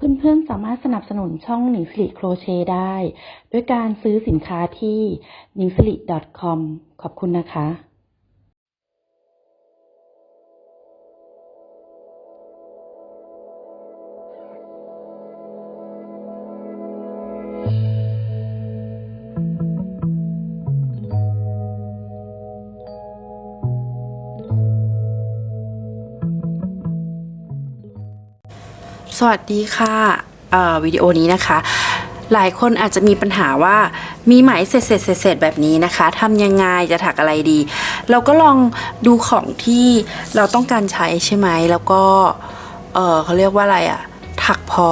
เพื่อนๆ สามารถสนับสนุนช่องหนิงสิริโครเชต์ได้ ด้วยการซื้อสินค้าที่ n i n g s i r i com ขอบคุณนะคะ สวัสดีค่ะวิดีโอนี้นะคะ หลายคนอาจจะมีปัญหาว่ามีไหมเสร็จเสร็จเสร็จเสร็จแบบนี้นะคะทำยังไงจะถักอะไรดี เราก็ลองดูของที่เราต้องการใช้ใช่ไหมแล้วก็เออเขาเรียกว่าอะไรอะถักพอ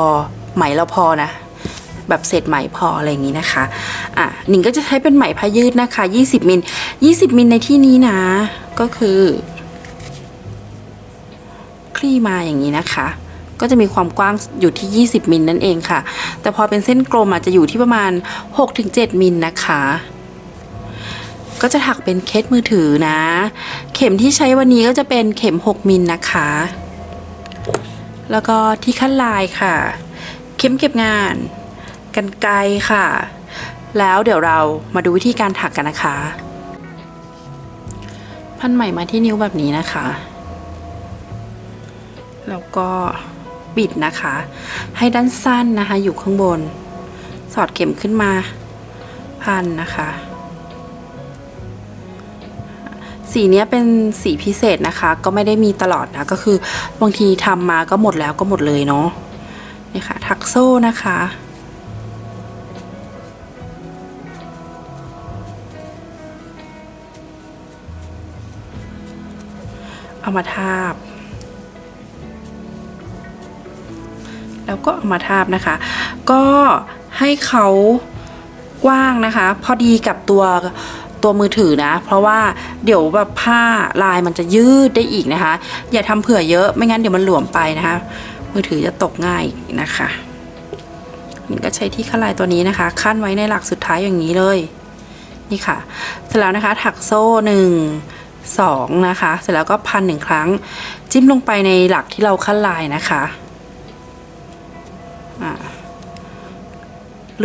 ไหมเราพอนะแบบเศษไหมพออะไรอย่างนี้นะคะ อะหนิงก็จะใช้เป็นไหมพายืดนะคะ 20 มิล 20 มิลในที่นี้นะ ก็คือ คลี่มาอย่างนี้นะคะ ก็จะมีความกว้างอยู่ที่ 20 มิลนั่นเองค่ะ แต่พอเป็นเส้นกลมอาจจะอยู่ที่ประมาณ 6-7 มิลนะคะ ก็จะถักเป็นเคสมือถือนะ เข็มที่ใช้วันนี้ก็จะเป็นเข็ม 6 มิลนะคะ แล้วก็ที่ขั้นลายค่ะ เข็มเก็บงานกันไกค่ะ แล้วเดี๋ยวเรามาดูวิธีการถักกันนะคะ พันไหมมาที่นิ้วแบบนี้นะคะ แล้วก็ บิดนะคะ ให้ด้านสั้นนะคะ อยู่ข้างบน สอดเข็มขึ้นมา พันนะคะ สีเนี้ยเป็นสีพิเศษนะคะ ก็ไม่ได้มีตลอดนะ ก็คือบางทีทำมาก็หมดแล้วก็หมดเลยเนาะนี่ค่ะถักโซ่นะคะเอามาทาบ แล้วก็เอามาทาบนะคะ ก็ให้เขากว้างนะคะ พอดีกับตัวตัวมือถือนะ เพราะว่าเดี๋ยวแบบผ้าลายมันจะยืดได้อีกนะคะ อย่าทำเผื่อเยอะไม่งั้นเดี๋ยวมันหลวมไปนะคะ มือถือจะตกง่ายนะคะนี่ก็ใช้ที่ขั้นลายตัวนี้นะคะ ขั้นไว้ในหลักสุดท้ายอย่างนี้เลยนี่ค่ะ เสร็จแล้วนะคะ ถักโซ่หนึ่งสองนะคะ เสร็จแล้วก็พันหนึ่งครั้ง จิ้มลงไปในหลักที่เราขั้นลายนะคะ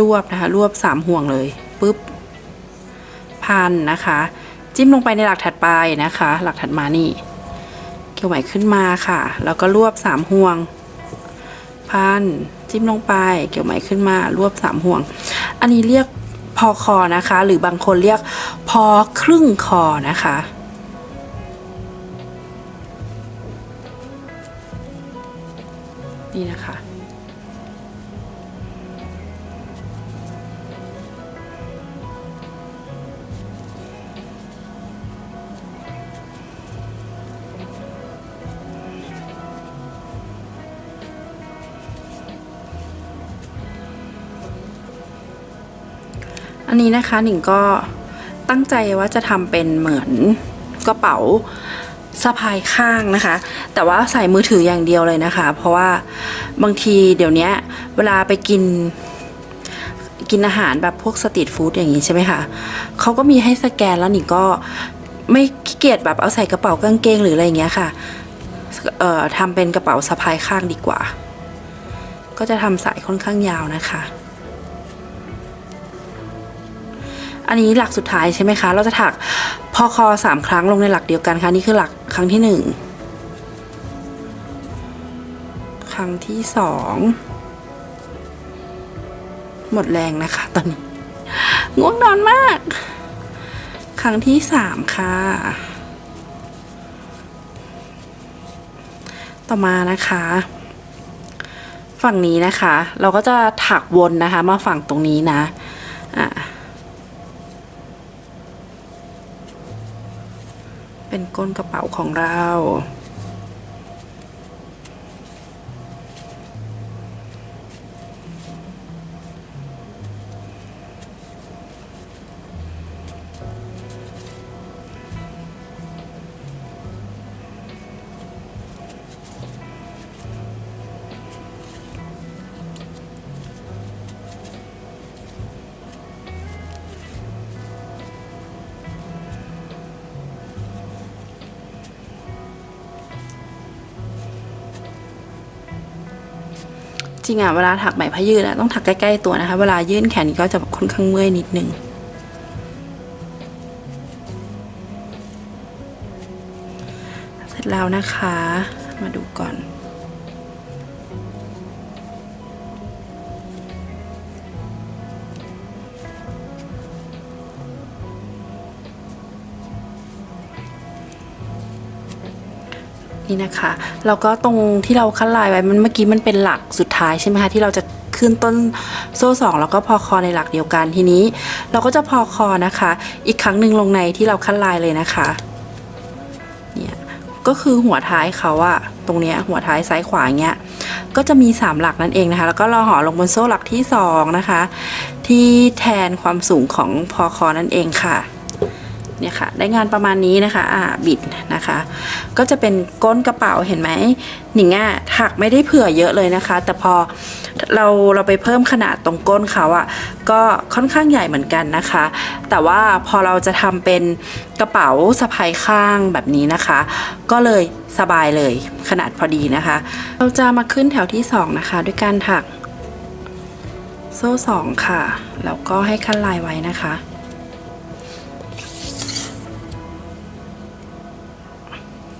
รวบนะคะ รวบสามห่วงเลยปุ๊บพันนะคะ จิ้มลงไปในหลักถัดไปนะคะ หลักถัดมานี่ เกี่ยวไหมขึ้นมาค่ะ แล้วก็รวบสามห่วง พันจิ้มลงไป เกี่ยวไหมขึ้นมา รวบสามห่วง อันนี้เรียกพอคอนะคะ หรือบางคนเรียกพอครึ่งคอนะคะนี่นะคะ อันนี้นะคะหนิงก็ตั้งใจว่าจะทำเป็นเหมือนกระเป๋าสะพายข้างนะคะ แต่ว่าใส่มือถืออย่างเดียวเลยนะคะ เพราะว่าบางทีเดี๋ยวนี้เวลาไปกินกินอาหารแบบพวกสตรีทฟู้ดอย่างนี้ใช่ไหมคะเขาก็มีให้สแกนแล้วหนิงก็ไม่ขี้เกียจแบบเอาใส่กระเป๋ากางเกงหรืออะไรอย่างเงี้ยค่ะเอ่อทำเป็นกระเป๋าสะพายข้างดีกว่า ก็จะทำสายค่อนข้างยาวนะคะ อันนี้หลักสุดท้ายใช่ไหมคะ เราจะถักพอคอสามครั้งลงในหลักเดียวกันค่ะ นี่คือหลักครั้งที่หนึ่งครั้งที่สองหมดแรงนะคะ ตอนนี้ง่วงนอนมาก ครั้งที่สามค่ะ ต่อมานะคะ ฝั่งนี้นะคะ เราก็จะถักวนนะคะ มาฝั่งตรงนี้นะอะ เป็นก้นกระเป๋าของเรา ริงอะเวลาถักไหมพยืดอะต้องถักใกล้ๆตัวนะคะ เวลายื่นแขนก็จะค่อนข้างเมื่อยนิดนึงเสร็จแล้วนะคะ มาดูก่อน นี่นะคะแล้วก็ตรงที่เราคัดลายไว้มันเมื่อกี้มันเป็นหลักสุดท้ายใช่ไหมคะที่เราจะขึ้นต้นโซ่สองแล้วก็พอคอในหลักเดียวกันทีนี้ เราก็จะพอคอนะคะ อีกครั้งหนึ่งลงในที่เราคัดลายเลยนะคะเนี่ยก็คือหัวท้ายเขาอะตรงเนี้ยหัวท้ายซ้ายขวาเงี้ยก็จะมี 3 หลักนั่นเองนะคะ แล้วก็เราห่อลงบนโซ่หลักที่ 2 นะคะ ที่แทนความสูงของพอคอนั่นเองค่ะ เนี่ยค่ะได้งานประมาณนี้นะคะอ่าบิดนะคะ ก็จะเป็นก้นกระเป๋าเห็นไหมหนิงอะถักไม่ได้เผื่อเยอะเลยนะคะ แต่พอเราเราไปเพิ่มขนาดตรงก้นเขาอะก็ค่อนข้างใหญ่เหมือนกันนะคะ แต่ว่าพอเราจะทำเป็นกระเป๋าสะพายข้างแบบนี้นะคะ ก็เลยสบายเลยขนาดพอดีนะคะ เราจะมาขึ้นแถวที่สองนะคะ ด้วยการถักโซ่สองค่ะ แล้วก็ให้ขั้นลายไว้นะคะ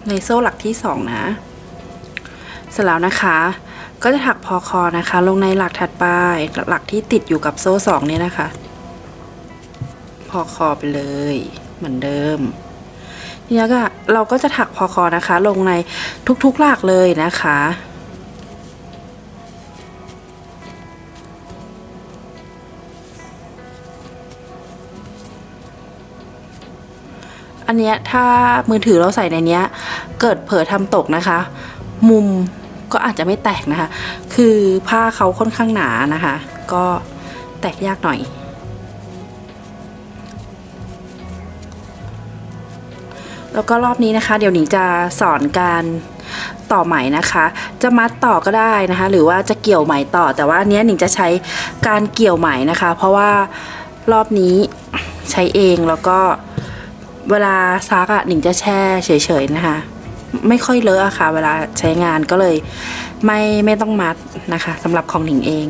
ในโซ่หลักที่สองนะ เสร็จแล้วนะคะ ก็จะถักพอคอนะคะ ลงในหลักถัดไปหลักที่ติดอยู่กับโซ่สองเนี่ยนะคะ พอคอไปเลยเหมือนเดิมทีนี้ก็เราก็จะถักพอคอนะคะ ลงในทุกๆหลักเลยนะคะ อันเนี้ยถ้ามือถือเราใส่ในเนี้ย เกิดเผลอทำตกนะคะ มุมก็อาจจะไม่แตกนะคะ คือผ้าเขาค่อนข้างหนานะคะ ก็แตกยากหน่อย แล้วก็รอบนี้นะคะ เดี๋ยวหนิงจะสอนการต่อไหมนะคะ จะมัดต่อก็ได้นะคะ หรือว่าจะเกี่ยวไหมต่อ แต่ว่าอันนี้หนิงจะใช้การเกี่ยวไหมนะคะ เพราะว่ารอบนี้ใช้เองแล้วก็ เวลาซักอะหนิงจะแช่เฉยๆนะคะ ไม่ค่อยเลอะอะค่ะ เวลาใช้งานก็เลยไม่ไม่ต้องมัดนะคะสำหรับของหนิงเอง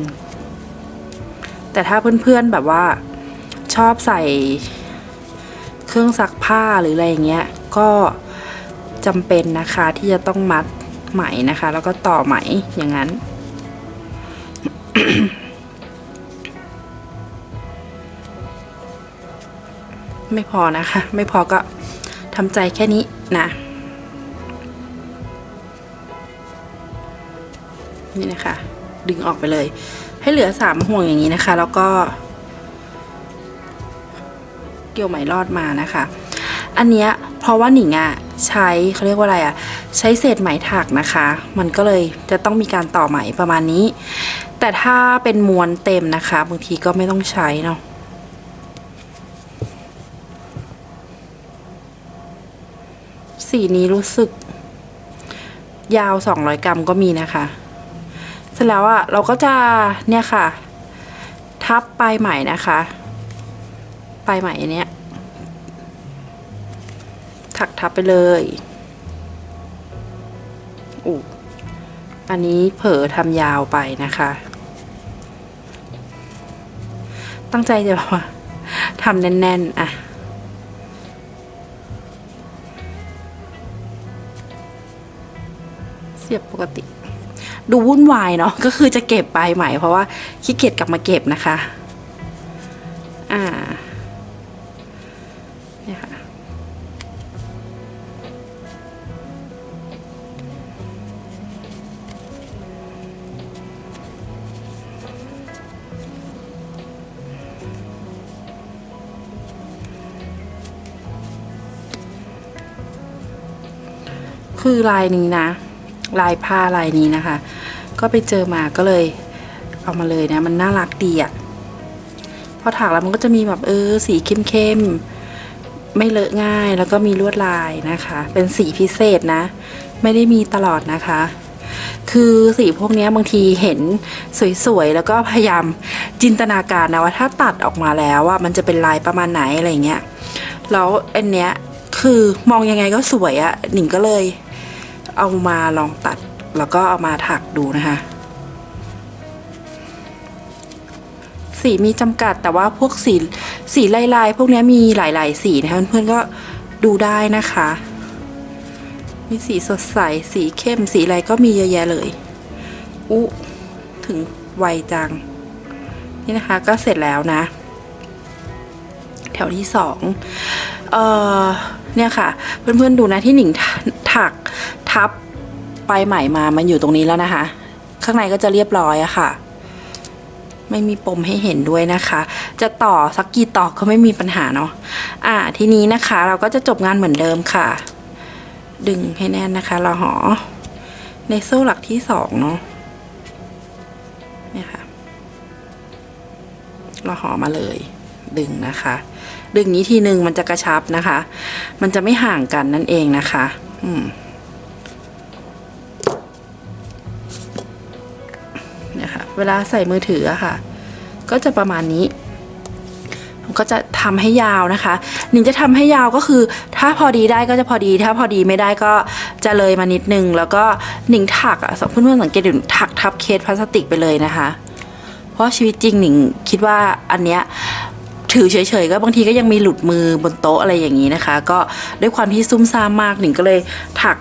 แต่ถ้าเพื่อนๆแบบว่าชอบใส่เครื่องซักผ้าหรืออะไรอย่างเงี้ยก็จำเป็นนะคะที่จะต้องมัดไหมนะคะ แล้วก็ต่อไหมอย่างนั้น ไม่พอนะคะ ไม่พอก็ทำใจแค่นี้นะนี่นะคะ ดึงออกไปเลย ให้เหลือสามห่วงอย่างนี้นะคะ แล้วก็ เกี่ยวไหมรอดมานะคะ อันเนี้ยเพราะว่าหนิงอะใช้เขาเรียกว่าอะไรอะใช้เศษไหมถักนะคะ มันก็เลยจะต้องมีการต่อไหมประมาณนี้ แต่ถ้าเป็นมวนเต็มนะคะบางทีก็ไม่ต้องใช้เนาะ สีนี้รู้สึก ยาว 200 กรัมก็มีนะคะ เสร็จแล้วอะเราก็จะเนี่ยค่ะ ทับปลายไหมนะคะปลายไหมอันเนี้ยถักทับไปเลยอู้อันนี้เผลอทำยาวไปนะคะ ตั้งใจจะแบบว่าทำแน่น ๆ อะ สียบปกติ ดูวุ่นวายเนาะก็คือจะเก็บไปลายไหม่ เพราะว่าขี้เกียจกลับมาเก็บนะคะ อ่าเนี่ยค่ะคือลายนี้นะ ลายผ้าลายนี้นะคะ ก็ไปเจอมาก็เลยเอามาเลยนะ มันน่ารักดีอะ่ะพอถักแล้วมันก็จะมีแบบเออสีเข้มๆไม่เลอะง่ายแล้วก็มีลวดลายนะคะ เป็นสีพิเศษนะ ไม่ได้มีตลอดนะคะ คือสีพวกนี้บางทีเห็นสวยๆแล้วก็พยายามจินตนาการนะว่าถ้าตัดออกมาแล้วว่ามันจะเป็นลายประมาณไหนอะไรเงี้ยแล้วอันเนี้ยคือมองยังไงก็สวยอะหนิงก็เลย เอามาลองตัดแล้วก็เอามาถักดูนะคะ สีมีจำกัดแต่ว่าพวกสีสีลายๆพวกนี้มีหลาย ๆ สีนะคะเพื่อนๆก็ดูได้นะคะ มีสีสดใส สีเข้มสีอะไรก็มีเยอะแยะเลยอู้ถึงไวจัง นี่นะคะก็เสร็จแล้วนะ แถวที่สองเอ่อ เนี่ยค่ะ เพื่อนๆดูนะที่หนิงถักทับปลายไหมมา มันอยู่ตรงนี้แล้วนะคะ ข้างในก็จะเรียบร้อยอะค่ะ ไม่มีปมให้เห็นด้วยนะคะ จะต่อสักกี่ต่อก็ไม่มีปัญหาเนาะ อ่า ทีนี้นะคะ เราก็จะจบงานเหมือนเดิมค่ะ ดึงให้แน่นนะคะเราหอ ในโซ่หลักที่สองเนาะ เนี่ยค่ะเราหอมาเลย ดึงนะคะ ดึงนี้ทีหนึ่งมันจะกระชับนะคะ มันจะไม่ห่างกันนั่นเองนะคะ อืมเนี่ยค่ะเวลาใส่มือถืออะค่ะ ก็จะประมาณนี้ก็จะทำให้ยาวนะคะหนิงจะทำให้ยาวก็คือ ถ้าพอดีได้ก็จะพอดี ถ้าพอดีไม่ได้ก็จะเลยมานิดนึง แล้วก็หนิงถักอะเพื่อนๆสังเกตดูถักทับเคสพลาสติกไปเลยนะคะ เพราะชีวิตจริงหนิงคิดว่าอันเนี้ย ถือเฉยๆก็บางทีก็ยังมีหลุดมือบนโต๊ะอะไรอย่างนี้นะคะ ก็ด้วยความที่ซุ่มซ่ามมากหนิงก็เลยถัก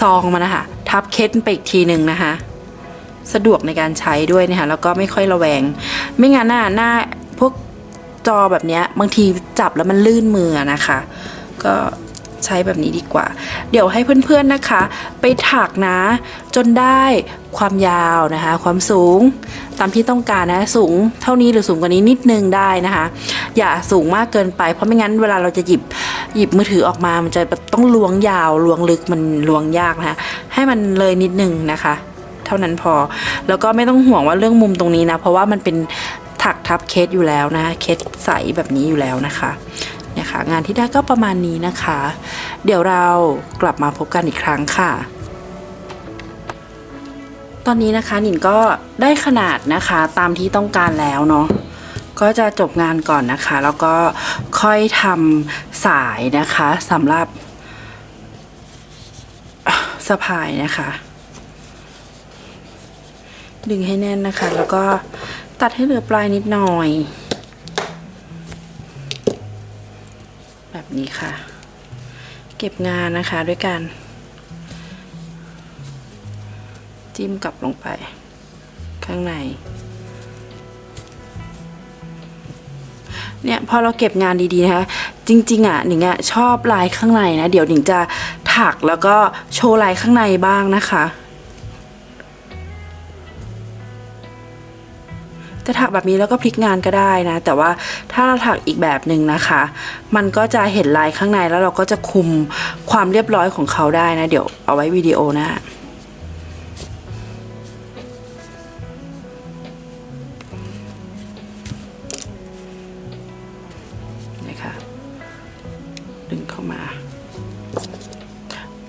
ซองมานะคะ ทับเคสไปอีกทีหนึ่งนะคะ สะดวกในการใช้ด้วยนะคะแล้วก็ไม่ค่อยระแวง ไม่งั้นหน้าหน้าพวกจอแบบนี้บางทีจับแล้วมันลื่นมือนะคะ ก็ ใช้แบบนี้ดีกว่า เดี๋ยวให้เพื่อนๆนะคะ ไปถักนะ จนได้ความยาวนะคะ ความสูงตามที่ต้องการนะสูงเท่านี้หรือสูงกว่านี้นิดนึงได้นะคะ อย่าสูงมากเกินไป เพราะไม่งั้นเวลาเราจะหยิบหยิบมือถือออกมา มันจะต้องล้วงยาวล้วงลึกมันล้วงยากนะคะให้มันเลยนิดนึงนะคะ เท่านั้นพอ แล้วก็ไม่ต้องห่วงว่าเรื่องมุมตรงนี้นะ เพราะว่ามันเป็นถักทับเคสอยู่แล้วนะเคสใสแบบนี้อยู่แล้วนะคะ เนี่ยค่ะ งานที่ได้ก็ประมาณนี้นะคะ เดี๋ยวเรากลับมาพบกันอีกครั้งค่ะ ตอนนี้นะคะหนิงก็ได้ขนาดนะคะตามที่ต้องการแล้วเนาะก็จะจบงานก่อนนะคะ แล้วก็ค่อยทำสายนะคะสำหรับสะพายนะคะ ดึงให้แน่นนะคะ แล้วก็ตัดให้เหลือปลายนิดหน่อย นี้ค่ะ เก็บงานนะคะด้วยกันจิ้มกลับลงไป ข้างใน เนี่ยพอเราเก็บงานดีๆนะคะจริงๆอะหนิงอะชอบลายข้างในนะ เดี๋ยวหนิงจะถักแล้วก็โชว์ลายข้างในบ้างนะคะ จะถักแบบนี้แล้วก็พลิกงานก็ได้นะ แต่ว่าถ้าเราถักอีกแบบหนึ่งนะคะ มันก็จะเห็นลายข้างในแล้วเราก็จะคุมความเรียบร้อยของเขาได้นะ เดี๋ยวเอาไว้วิดีโอหน้านะคะดึงเข้ามา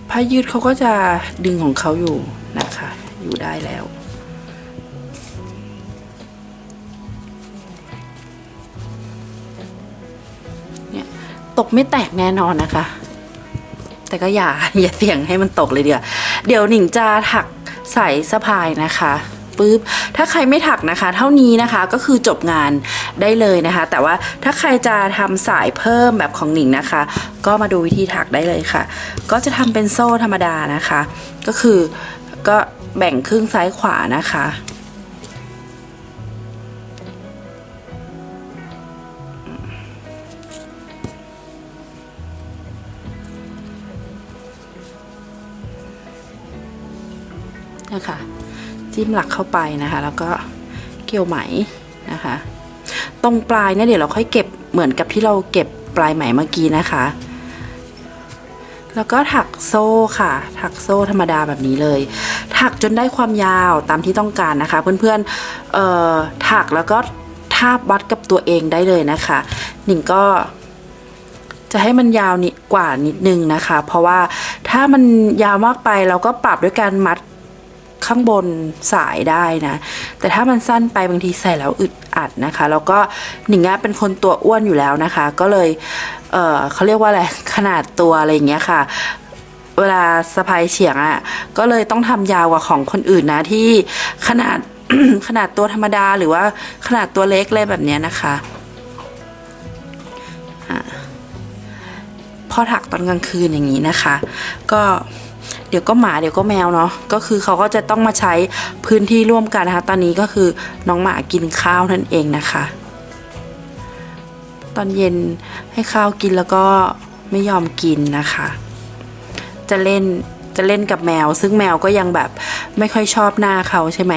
ผ้ายืดเขาก็จะดึงของเขาอยู่นะคะ อยู่ได้แล้ว ตกไม่แตกแน่นอนนะคะ แต่ก็อย่าอย่าเสี่ยงให้มันตกเลยเดียวเดี๋ยวหนิงจะถักใส่สะพายนะคะปุ๊บถ้าใครไม่ถักนะคะ เท่านี้นะคะก็คือจบงานได้เลยนะคะ แต่ว่าถ้าใครจะทำสายเพิ่มแบบของหนิงนะคะ ก็มาดูวิธีถักได้เลยค่ะ ก็จะทำเป็นโซ่ธรรมดานะคะ ก็คือก็แบ่งครึ่งซ้ายขวานะคะ นะคะ จิ้มหลักเข้าไปนะคะ แล้วก็เกี่ยวไหมนะคะ ตรงปลายเนี่ยเดี๋ยวเราค่อยเก็บเหมือนกับที่เราเก็บปลายไหมเมื่อกี้นะคะ แล้วก็ถักโซ่ค่ะ ถักโซ่ธรรมดาแบบนี้เลย ถักจนได้ความยาวตามที่ต้องการนะคะ เพื่อนๆเอ่อถักแล้วก็ทาบวัดกับตัวเองได้เลยนะคะหนิงก็จะให้มันยาวนิดกว่านิดนึงนะคะ เพราะว่าถ้ามันยาวมากไปเราก็ปรับด้วยการมัด ข้างบนสายได้นะ แต่ถ้ามันสั้นไปบางทีใส่แล้วอึดอัดนะคะ แล้วก็หนิงเป็นคนตัวอ้วนอยู่แล้วนะคะ ก็เลยเออเขาเรียกว่าอะไรขนาดตัวอะไรอย่างเงี้ยค่ะเวลาสะพายเฉียงอะ่ะก็เลยต้องทำยาวกว่าของคนอื่นนะที่ขนาดขนาดตัวธรรมดาหรือว่าขนาดตัวเล็กเลยแบบเนี้ยนะคะอะพอถักตอนกลางคืนอย่างนี้นะคะ ก็ เดี๋ยวก็หมาเดี๋ยวก็แมวเนาะก็คือเขาก็จะต้องมาใช้พื้นที่ร่วมกันนะคะ ตอนนี้ก็คือน้องหมากินข้าวนั่นเองนะคะ ตอนเย็นให้ข้าวกินแล้วก็ไม่ยอมกินนะคะ จะเล่นจะเล่นกับแมว ซึ่งแมวก็ยังแบบไม่ค่อยชอบหน้าเขาใช่ไหม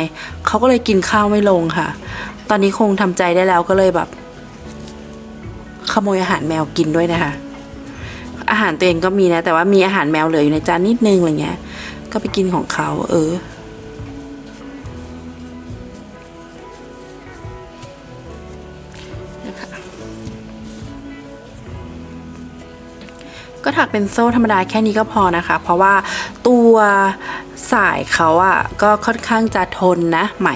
เขาก็เลยกินข้าวไม่ลงค่ะ ตอนนี้คงทำใจได้แล้วก็เลยแบบ ขโมยอาหารแมวกินด้วยนะคะ อาหารตัวเองก็มีนะ แต่ว่ามีอาหารแมวเหลืออยู่ในจานนิดนึงอะไรเงี้ย ก็ไปกินของเขาเออนะคะก็ถักเป็นโซ่ธรรมดาแค่นี้ก็พอนะคะ เพราะว่าตัวสายเขาอะก็ค่อนข้างจะทนนะไหม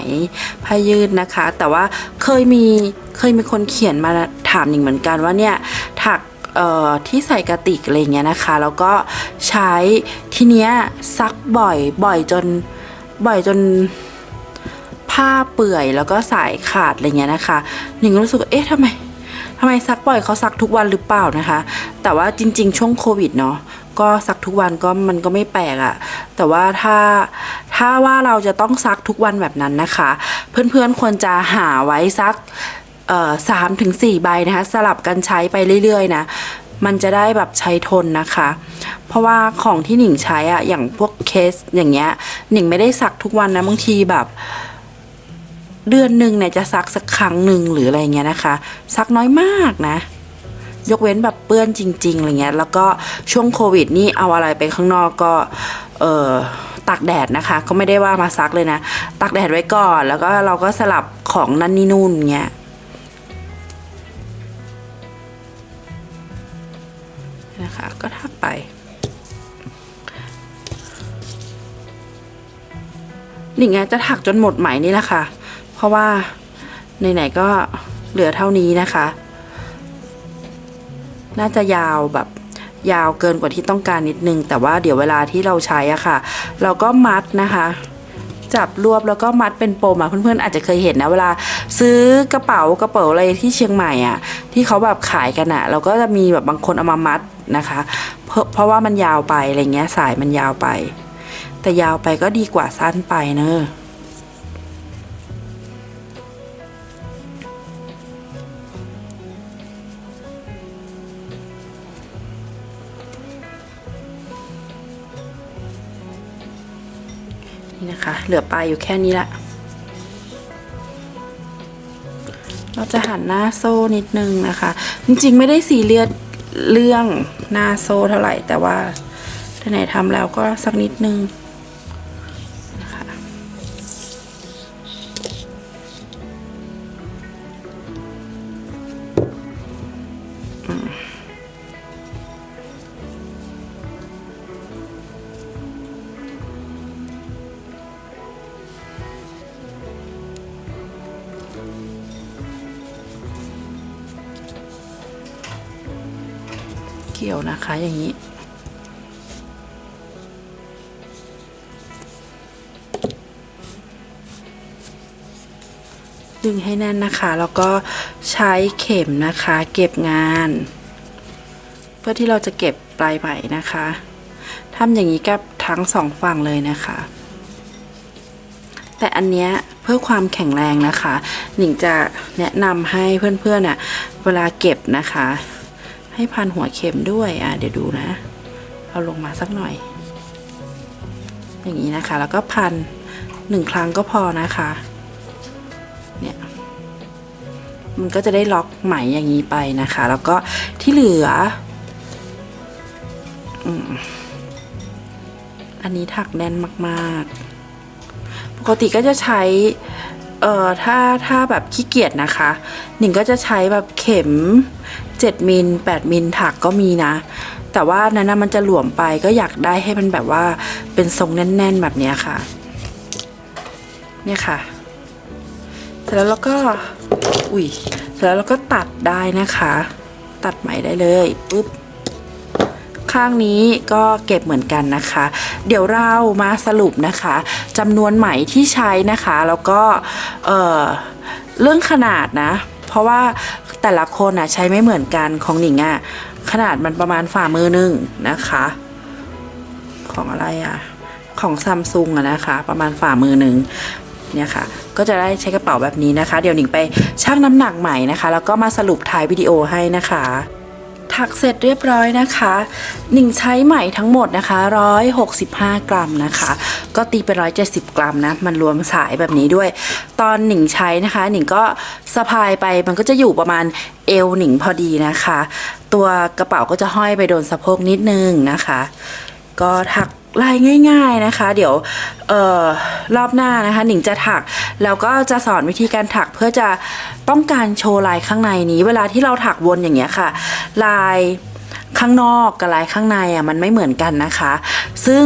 ผ้ายืดนะคะ แต่ว่าเคยมีเคยมีคนเขียนมาถามหนิงเหมือนกันว่าเนี่ยถัก ที่ใส่กระติกอะไรเงี้ยนะคะ แล้วก็ใช้ทีเนี้ยซักบ่อยบ่อยจนบ่อยจนผ้าเปื่อยแล้วก็สายขาดอะไรเงี้ยนะคะหนิงรู้สึกเอ๊ะทำไมทำไมซักบ่อยเขาซักทุกวันหรือเปล่านะคะ แต่ว่าจริง ๆ ช่วงโควิดเนาะก็ซักทุกวันก็มันก็ไม่แปลกอะแต่ว่าถ้าถ้าว่าเราจะต้องซักทุกวันแบบนั้นนะคะ เพื่อนๆควรจะหาไว้ซัก สามถึงสี่ใบนะคะ สลับกันใช้ไปเรื่อยๆนะมันจะได้แบบใช้ทนนะคะ เพราะว่าของที่หนิงใช้อะอย่างพวกเคสอย่างเงี้ย หนิงไม่ได้ซักทุกวันนะบางทีแบบ เดือนหนึ่งเนี่ยจะซักสักครั้งหนึ่งหรืออะไรเงี้ยนะคะ ซักน้อยมากนะ ยกเว้นแบบเปื้อนจริงๆอะไรเงี้ย แล้วก็ช่วงโควิดนี่เอาอะไรไปข้างนอกก็ เออตากแดดนะคะ ก็ไม่ได้ว่ามาซักเลยนะตากแดดไว้ก่อน แล้วก็เราก็สลับของนั่นนี่นู่นเงี้ย นะคะ ก็ทักไปนิงอะจะถักจนหมดไหมนี่แหละค่ะ เพราะว่าไหนๆก็เหลือเท่านี้นะคะ น่าจะยาวแบบยาวเกินกว่าที่ต้องการนิดนึง แต่ว่าเดี๋ยวเวลาที่เราใช้อะค่ะ เราก็มัดนะคะ จับรวบแล้วก็มัดเป็นปมอะเพื่อนๆอาจจะเคยเห็นนะเวลา ซื้อกระเป๋ากระเป๋าอะไรที่เชียงใหม่อะที่เขาแบบขายกันอะเราก็จะมีแบบบางคนเอามามัด นะคะ เพราะเพราะว่ามันยาวไปอะไรเงี้ยสายมันยาวไป แต่ยาวไปก็ดีกว่าสั้นไปเนอะนี่นะคะ เหลือปลายอยู่แค่นี้ละ เราจะหันหน้าโซ่นิดนึงนะคะ จริงๆไม่ได้สีเรียส เรื่องหน้าโซ่เท่าไหร่ แต่ว่าถ้าไหนทำแล้วก็สักนิดนึง อย่างนี้ ดึงให้แน่นนะคะ แล้วก็ใช้เข็มนะคะ เก็บงาน เพื่อที่เราจะเก็บปลายไหมนะคะทำอย่างนี้กับทั้งสองฝั่งเลยนะคะ แต่อันเนี้ยเพื่อความแข็งแรงนะคะ หนิงจะแนะนำให้เพื่อนๆน่ะเวลาเก็บนะคะ ให้พันหัวเข็มด้วย อะเดี๋ยวดูนะ เอาลงมาสักหน่อย อย่างนี้นะคะ แล้วก็พันหนึ่งครั้งก็พอนะคะ เนี่ย มันก็จะได้ล็อกไหมอย่างนี้ไปนะคะ แล้วก็ที่เหลืออืมอันนี้ถักแน่นมากๆ ปกติก็จะใช้ เอ่อ ถ้า ถ้าแบบขี้เกียจนะคะ หนิงก็จะใช้แบบเข็ม 7มิล8มิลถักก็มีนะ แต่ว่านั้นนะมันจะหลวมไปก็อยากได้ให้มันแบบว่าเป็นทรงแน่น ๆ แบบนี้ค่ะ เนี่ยค่ะ เสร็จแล้วเราก็อุ้ยเสร็จแล้วเราก็ตัดได้นะคะ ตัดไหมได้เลยปุ๊บข้างนี้ก็เก็บเหมือนกันนะคะ เดี๋ยวเรามาสรุปนะคะจำนวนไหมที่ใช้นะคะ แล้วก็เออเรื่องขนาดนะ เพราะว่า แต่ละคนอะใช้ไม่เหมือนกันของหนิงอะขนาดมันประมาณฝ่ามือหนึ่งนะคะ ของอะไรอะ ของซัมซุงอะนะคะ ประมาณฝ่ามือหนึ่งเนี่ยค่ะ ก็จะได้ใช้กระเป๋าแบบนี้นะคะ เดี๋ยวหนิงไปชั่งน้ำหนักใหม่นะคะ แล้วก็มาสรุปท้ายวิดีโอให้นะคะ ถักเสร็จเรียบร้อยนะคะหนิงใช้ไหมทั้งหมดนะคะ 165 กรัมนะคะ ก็ตีเป็น170 กรัมนะ มันรวมสายแบบนี้ด้วย ตอนหนิงใช้นะคะ หนิงก็สะพายไปมันก็จะอยู่ประมาณเอวหนิงพอดีนะคะ ตัวกระเป๋าก็จะห้อยไปโดนสะโพกนิดนึงนะคะ ก็ถัก ลายง่าย ๆนะคะ เดี๋ยวออรอบหน้านะคะหนิงจะถักแล้วก็จะสอนวิธีการถักเพื่อจะต้องการโชว์ลายข้างในนี้ เวลาที่เราถักวนอย่างเงี้ยค่ะ ลาย ข้างนอกกับลายข้างในอะมันไม่เหมือนกันนะคะ ซึ่ง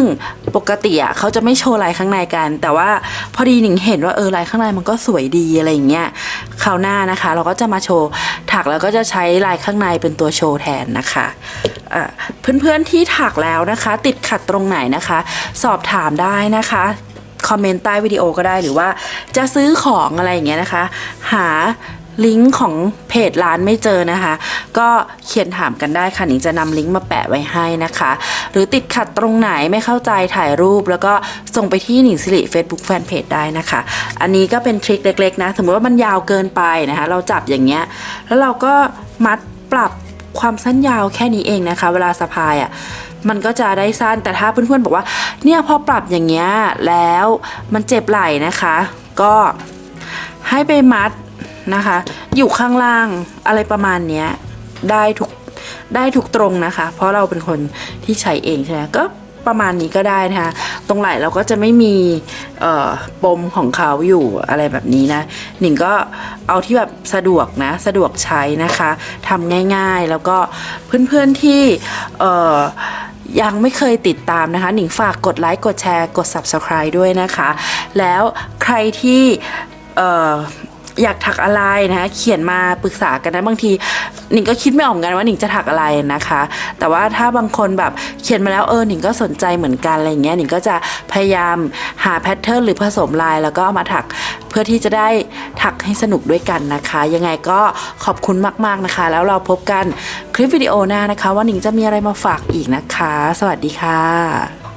ปกติอะเขาจะไม่โชว์ลายข้างในกัน แต่ว่าพอดีหนิงเห็นว่าเออลายข้างในมันก็สวยดีอะไรอย่างเงี้ยคราวหน้านะคะ เราก็จะมาโชว์ถักแล้วก็จะใช้ลายข้างในเป็นตัวโชว์แทนนะคะเอ่อเพื่อนๆที่ถักแล้วนะคะ ติดขัดตรงไหนนะคะ สอบถามได้นะคะคอมเมนต์ใต้วิดีโอก็ได้หรือว่าจะซื้อของอะไรอย่างเงี้ยนะคะ หา ลิงก์ของเพจร้านไม่เจอนะคะ ก็เขียนถามกันได้ค่ะหนิงจะนำลิงก์มาแปะไว้ให้นะคะ หรือติดขัดตรงไหนไม่เข้าใจถ่ายรูป แล้วก็ส่งไปที่หนิงสิริ Facebook Fanpage ได้นะคะ อันนี้ก็เป็นทริคเล็กๆนะสมมติว่ามันยาวเกินไปนะคะ เราจับอย่างเงี้ยแล้วเราก็มัดปรับความสั้นยาวแค่นี้เองนะคะ เวลาสะพายอะมันก็จะได้สั้นแต่ถ้าเพื่อนๆบอกว่า เนี่ยพอปรับอย่างเงี้ยแล้วมันเจ็บไหล่นะคะ ก็ให้ไปมัด นะคะ อยู่ข้างล่างอะไรประมาณเนี้ยได้ทุกได้ทุกตรงนะคะ เพราะเราเป็นคนที่ใช้เองใช่ไหมก็ประมาณนี้ก็ได้นะคะ ตรงไหล่เราก็จะไม่มีปมของเขาอยู่อะไรแบบนี้นะ หนิงก็เอาที่แบบสะดวกนะ สะดวกใช้นะคะทำง่ายๆ แล้วก็เพื่อนๆที่ยังไม่เคยติดตามนะคะ หนิงฝากกดไลค์กดแชร์กด subscribe ด้วยนะคะ แล้วใครที่ อยากถักอะไรนะคะเขียนมาปรึกษากันนะบางทีหนิงก็คิดไม่ออกเหมือนกันว่าหนิงจะถักอะไรนะคะ แต่ว่าถ้าบางคนแบบเขียนมาแล้วเออหนิงก็สนใจเหมือนกันอะไรเงี้ยหนิงก็จะพยายามหาแพทเทิร์นหรือผสมลายแล้วก็เอามาถักเพื่อที่จะได้ถักให้สนุกด้วยกันนะคะ ยังไงก็ขอบคุณมาก ๆนะคะ แล้วเราพบกันคลิปวิดีโอหน้านะคะ ว่าหนิงจะมีอะไรมาฝากอีกนะคะ สวัสดีค่ะ